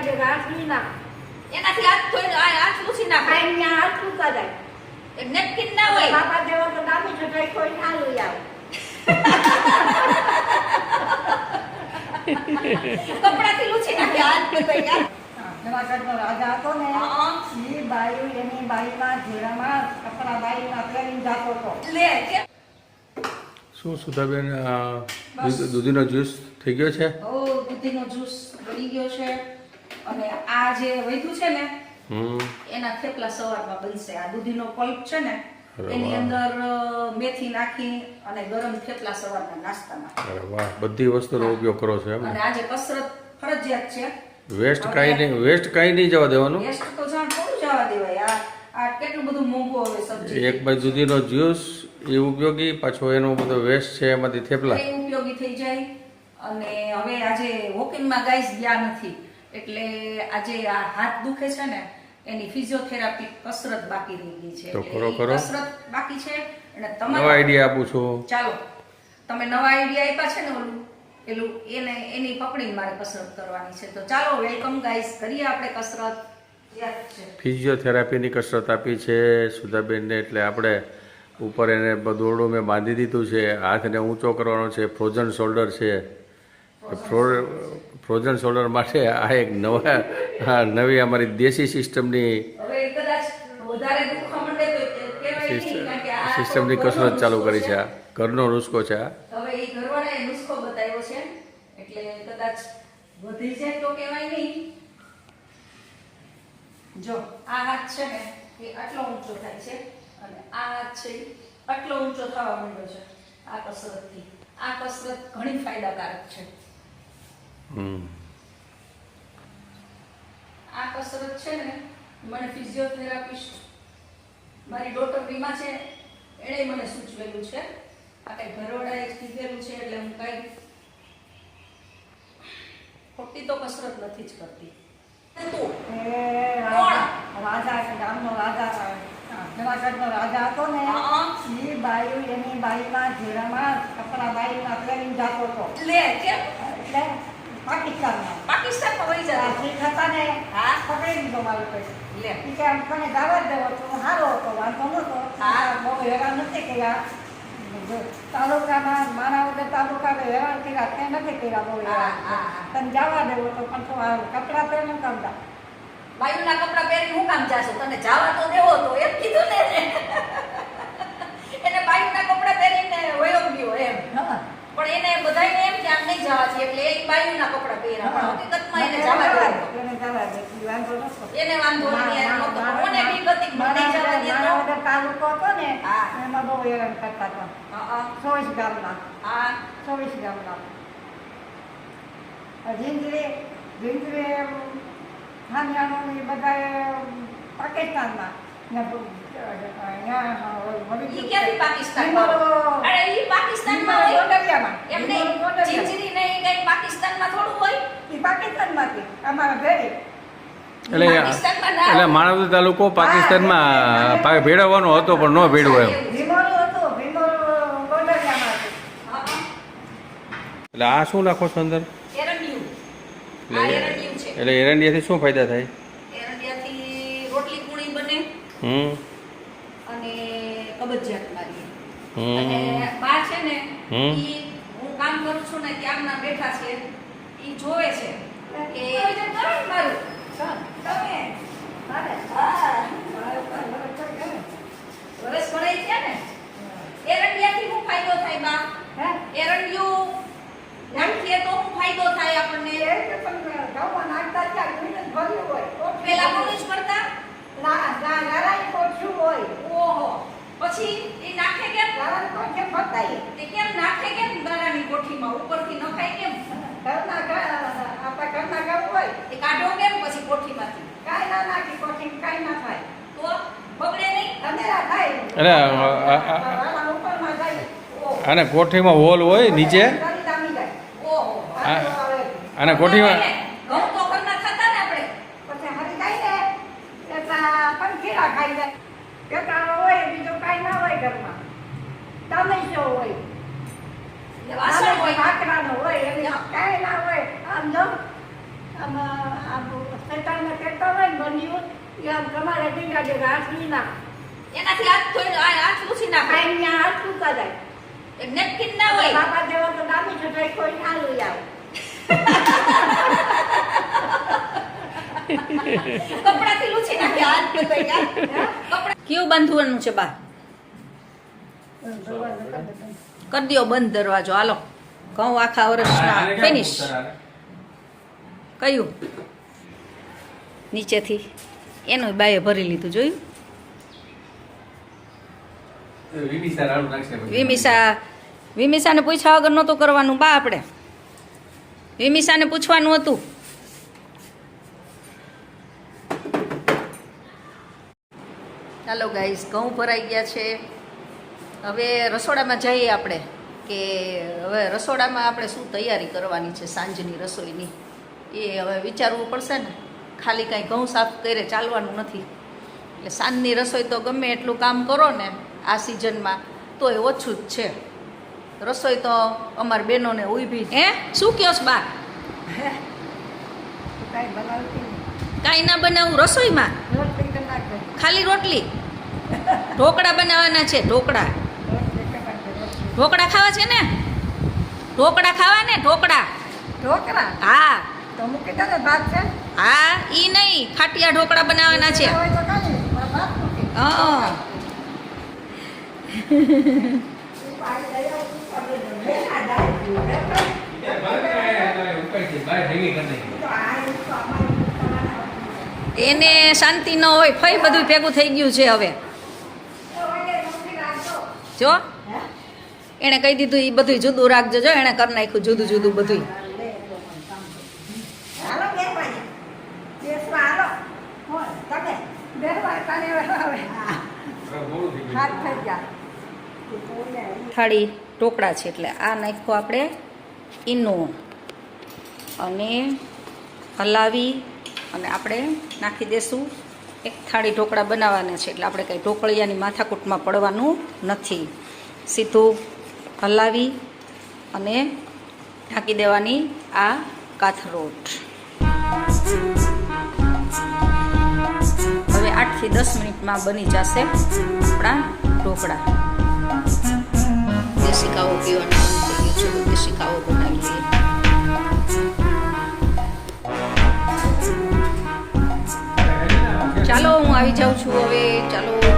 કાઢે હાથ નહીં નાખ એનાથી હાથ ધોઈને આ હાથ લૂછી નાખે. કાંઈ ત્યાં હાથ મૂકા જાય એ નેપકિન ના હોય. બાપા જેવો તો દામી છટાઈ કોઈ ના લઈ આવે. કપડાથી લૂછી નાખે હાથ ને યાર. જુનાગઢનો રાજા હતો ને હા. બાયું એની બાઈમાં જીરામાં કપડા બાઈમાં પહેરીને જાતો હતો. લે શું સુધાબેન દૂધીનો જ્યુસ થઈ ગયો છે? ઓ દૂધીનો જ્યુસ બની ગયો છે. અને આ જે વધ્યું છે ને એના થેપલા સવારમાં બનશે. આ દૂધીનો પલ્પ છે ને એની અંદર મેથી નાખી અને ગરમ થેપલા સવારના નાસ્તામાં. અરે વાહ બધી વસ્તુનો ઉપયોગ કરો છો એમ અને આજે કસરત ફરજિયાત છે. વેસ્ટ કાઈ નહીં વેસ્ટ કાઈ નહીં જવા દેવાનું. વેસ્ટ તો જાણ થોડું જવા દેવાય. આ આ કેટલું બધું મોંઘું હવે સબ્જી એક બાજુ દૂધીનો જ્યુસ એ ઉપયોગી પાછો એનો બધો વેસ્ટ છે એમાંથી થેપલા. ઉપયોગી થઈ જાય. અને હવે આજે વોકિંગમાં ગાઈસ ગયા નથી. એટલે આજે આ હાથ દુખે છે ને એની ફિઝિયોથેરાપી કસરત બાકી રહી ગઈ છે. તો કરો, કરો. કસરત બાકી છે અને નવા આઈડિયા આપું છું. ચાલો તમે નવા આઈડિયા આપ્યા છે ને ઓલું પેલું એને એની પકડીને મારે કસરત કરવાની છે. તો ચાલો વેલકમ ગાઈસ કરીએ આપણે કસરત. ફિઝિયોથેરાપીની કસરત આપી છે સુધાબેનને એટલે આપણે ઉપર એને દોરડું મેં બાંધી દીધું છે. હાથને ઊંચો કરવાનો છે. ફ્રોઝન શોલ્ડર છે. ફ્રોઝન શોલ્ડર માટે આ એક નવા નવી અમારી દેશી સિસ્ટમની સિસ્ટમની કસરત ચાલુ કરી છે આ ઘરનો નુસ્ખો છે આ. જો આ હાથ છે ને એ આટલો ઊંચો થાય છે અને આ હાથ છે આટલો ઊંચો થવા માંડ્યો છે આ કસરતથી. આ કસરત ઘણી ફાયદાકારક છે. આ કસરત છે ને મને ફિઝિયોથેરાપિસ્ટ મારી ડોટર વીમા છે એણે મને સૂચવેલું છે. આ કઈ ઘરવાળાએ કીધેલું છે એટલે હું કઈ ખોટી તો કસરત નથી જ કરતી. એ રાજા. છે ગામનો રાજા જુનાગઢનો રાજા હતો ને. ઈ બાયું એની બાઈમાં જીરામાં કપડા બાઈમાં પહેરીને જાતો હતો. એટલે પાકિસ્તાનમાં. પાકિસ્તાનમાં વહી જતા શીખ હતા ને હા. પકડી લીધો મારો કોઈ લે. ઈ કે આમ કોને દાવા જ દેવો તો સારો હતો વાંધો નતો હા. બહુ હેરાન નથી કર્યા. તાલુકામાં મારા વગર તાલુકા હેરાન કર્યા તે નથી કર્યા બહુ હેરાન. તને જવા દેવો તો પણ તું આ કપડાં પહેરીને કામતા બાયુના કપડા પહેરી હું કામ જાશો? તને જવા તો દેવો તો એમ કીધું ને. એને. બાયુના કપડા પહેરીને વયો ગયો એમ. પણ એને બધાયને એમ કે આમ નહીં જવા દે એટલે એ બાયુના કપડા પહેર્યા પણ હકીકતમાં એને જવા દે. એને વાંધો નહીં. કોને બી ગતિક મને જવા દે તો. તાલુકો હતો ને એમાં બહુ હેરાન કરતા હતા. હા, ચોવીસ ગામના. હા. ચોવીસ ગામના. જિંદરી જિંદરી ખાનિયાનું એ બધા પાકિસ્તાનમાં. ઈ ક્યાંથી પાકિસ્તાનમાં અરે ઈ પાકિસ્તાનમાં હોય ગોંડલિયામાં. એમ વિમલો નહીં ગોંડલિયામાં. જીંજરી ને ઈ કઈ પાકિસ્તાનમાં થોડું હોય ઈ પાકિસ્તાનમાંથી અમારા ભેળી એટલે એટલે માણવદર તાલુકો પાકિસ્તાનમાં પા- ભેળવવાનો હતો પણ ન ભેળવો એમ. એટલે આ શું નાખો છો અંદર? એટલે એરંડિયું છે. એરંડિયાથી શું ફાયદા થાય? એરંડિયાથી રોટલી પૂણી બને. હમ. કબજિયાત મારી અને બા છે ને. ઈ હું કામ કરું છું ને ત્યારના બેઠા છે ઈ જોવે છે કે મારું તમે મારે હા. વરસ ભરાઈ છે ને એરંડિયાથી હું ફાયદો થાય બા હે? એરંડિયું નાખીએ તો ફાયદો થાય આપણને એ રીતે પણ ગામમાં નાખતા ત્યાં જ ભર્યું હોય. તો પેલા હોય. પછી એ નાખે કેમ? ભરતાય. તે કેમ નાખે કેમ દારાની કોઠીમાં? ઉપરથી નખાય કેમ? ઘરના આપણા ઘરના ઘર હોય. એ કાઢો કેમ પછી કોઠીમાંથી? કાંઈ ના નાખી કોઠી કાંઈ ના થાય. તો બગડે નહીં? અંધેરા થાય. અને કોઠીમાં હોલ હોય નીચે. અને કોઠીમાં ઘઉં તો ઘરના ખાતા ને આપણે. પછી હરી જાય ને. એટલા પંખીડા ખાઈ જાય. પેટાળો હોય બીજું કાંઈ ના હોય ઘરમાં. ટમેચો હોય. ભાખરાનો હોય. એવી કાંઈ ના હોય. આમ જો આમ આ શેતાનને કહેતા હોય ને બન્યું એ આમ તમારે ટીકા જે હાથની ના એનાથી હાથ ધોઈ હાથ લૂછી નાખો. ખાઈને હાથ ટૂંકા જાય. નેપકિન ના હોય. બાપા જેવા તો દામી ચટાઈ કોઈ ચાલુ આવે. કપડાથી લૂછી નાખે હાથ તો કઈ કપડા કેવું બાંધવાનું છે બા કરી દ્યો બંધ દરવાજો. હાલો. ઘઉં આખા વર્ષના. ફિનિશ કયું નીચેથી. એનું બાએ ભરી લીધું જોયું? વિમિસા વિમિસાને પૂછ્યા વગર નહોતું કરવાનું બા આપણે. વિમિસાને પૂછવાનું હતું. ચાલો ગાઈસ ઘઉં ભરાઈ ગયા છે. હવે રસોડામાં જઈએ આપણે કે હવે રસોડામાં આપણે શું તૈયારી કરવાની છે સાંજની રસોઈની? એ હવે વિચારવું પડશે ને. ખાલી કાંઈ ઘઉં સાફ કરે ચાલવાનું નથી. એટલે સાંજની રસોઈ તો ગમે એટલું કામ કરો ને આ સિઝનમાં તો એ ઓછું જ છે. રસોઈ તો અમારી બહેનોને ઊભી. હે? શું કહો છો બા? કાંઈ ના બનાવું રસોઈમાં? ખાલી રોટલી? ઢોકળા બનાવવાના છે ઢોકળા. ઢોકળા ખાવા છે ને? ઢોકળા ખાવા ને ઢોકળા? ઢોકળા? હા. તો મૂકી દે ભાત છે? હા ઈ નહીં ખાટિયા ઢોકળા બનાવવાના છે. હા. એને શાંતિ ન હોય ફઈ બધું ભેગું થઈ ગયું છે હવે. જો એણે કહી દીધું એ બધું જુદું રાખજો જો એણે કરી નાખ્યું જુદું જુદું બધું. થાળી ઢોકળા છે એટલે આ નાખ્યું આપણે ઈનું. અને હલાવી અને આપણે નાખી દેશું. એક થાળી ઢોકળા બનાવવાના છે, એટલે આપણે કંઈ ઢોકળિયાની માથાકૂટમાં પડવાનું નથી. સીધું હલાવી અને ઢાંકી દેવાની આ કાથરોટ. હવે આઠથી દસ મિનિટમાં બની જશે આપણા ઢોકળા. દેશી કાવો પીવાનું થઈ દેશી કાવો બનાવી લઈએ આવી જાઉં છું. હવે ચાલો